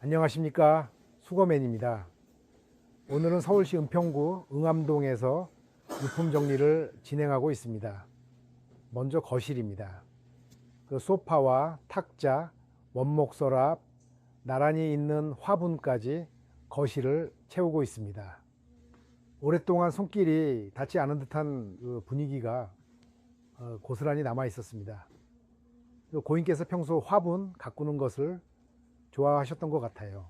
안녕하십니까 수거맨입니다. 오늘은 서울시 은평구 응암동에서 유품 정리를 진행하고 있습니다. 먼저 거실입니다. 그 소파와 탁자, 원목 서랍, 나란히 있는 화분까지 거실을 채우고 있습니다. 오랫동안 손길이 닿지 않은 듯한 그 분위기가 어, 고스란히 남아 있었습니다. 그 고인께서 평소 화분 가꾸는 것을 좋아하셨던 것 같아요.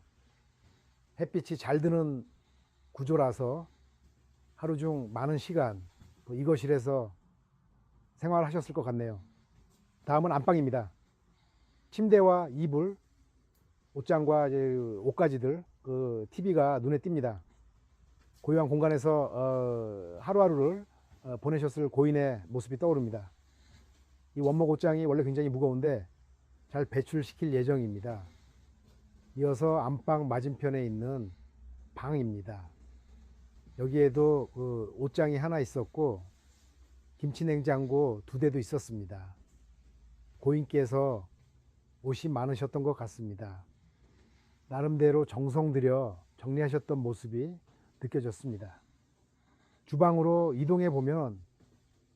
햇빛이 잘 드는 구조라서 하루 중 많은 시간 또 이거실에서 생활하셨을 것 같네요. 다음은 안방입니다. 침대와 이불, 옷장과 옷가지들, 그 TV가 눈에 띕니다. 고요한 공간에서 어, 하루하루를 어, 보내셨을 고인의 모습이 떠오릅니다. 이 원목 옷장이 원래 굉장히 무거운데 잘 배출시킬 예정입니다. 이어서 안방 맞은편에 있는 방입니다. 여기에도 그 옷장이 하나 있었고 김치 냉장고 두 대도 있었습니다. 고인께서 옷이 많으셨던 것 같습니다. 나름대로 정성 들여 정리하셨던 모습이 느껴졌습니다. 주방으로 이동해 보면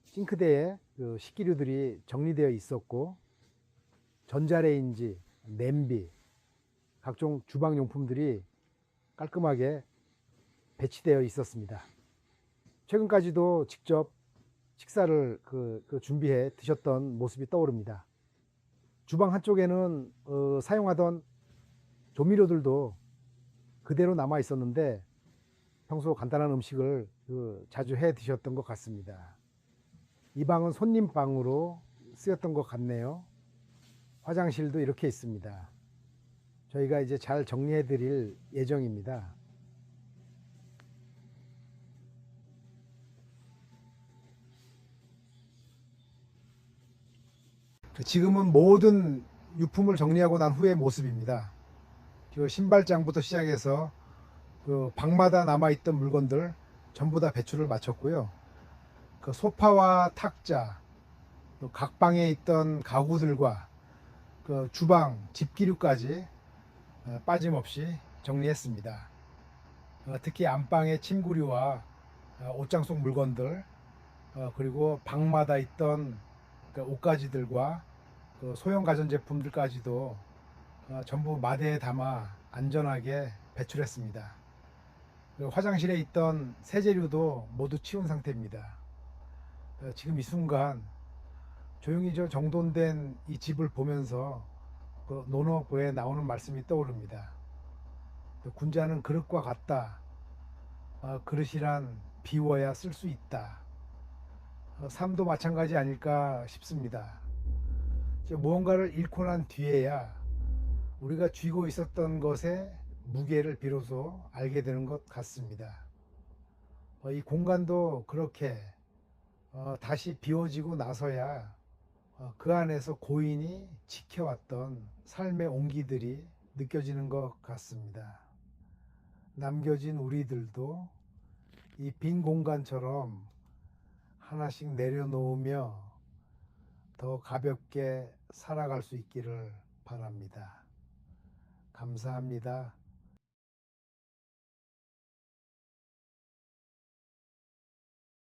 싱크대에 그 식기류들이 정리되어 있었고 전자레인지, 냄비, 각종 주방 용품들이 깔끔하게 배치되어 있었습니다. 최근까지도 직접 식사를 그, 그 준비해 드셨던 모습이 떠오릅니다. 주방 한쪽에는 어, 사용하던 조미료들도 그대로 남아 있었는데 평소 간단한 음식을 그 자주 해 드셨던 것 같습니다. 이 방은 손님 방으로 쓰였던 것 같네요. 화장실도 이렇게 있습니다. 저희가 이제 잘 정리해 드릴 예정입니다. 지금은 모든 유품을 정리하고 난 후의 모습입니다. 그 신발장부터 시작해서 그 방마다 남아있던 물건들 전부 다 배출을 마쳤고요. 그 소파와 탁자, 또각 방에 있던 가구들과 그 주방, 집기류까지 어, 빠짐없이 정리했습니다. 어, 특히 안방의 침구류와 어, 옷장 속 물건들, 어, 그리고 방마다 있던 그 옷가지들과 그 소형 가전제품들까지도 어, 전부 마대에 담아 안전하게 배출했습니다. 그 화장실에 있던 세제류도 모두 치운 상태입니다. 어, 지금 이 순간 조용히 저 정돈된 이 집을 보면서 그 논어보에 나오는 말씀이 떠오릅니다. 그 군자는 그릇과 같다. 어, 그릇이란 비워야 쓸 수 있다. 어, 삶도 마찬가지 아닐까 싶습니다. 저 무언가를 잃고 난 뒤에야 우리가 쥐고 있었던 것의 무게를 비로소 알게 되는 것 같습니다. 어, 이 공간도 그렇게 어, 다시 비워지고 나서야 어, 그 안에서 고인이 지켜왔던 삶의 온기들이 느껴지는 것 같습니다. 남겨진 우리들도 이 빈 공간처럼 하나씩 내려놓으며 더 가볍게 살아갈 수 있기를 바랍니다. 감사합니다.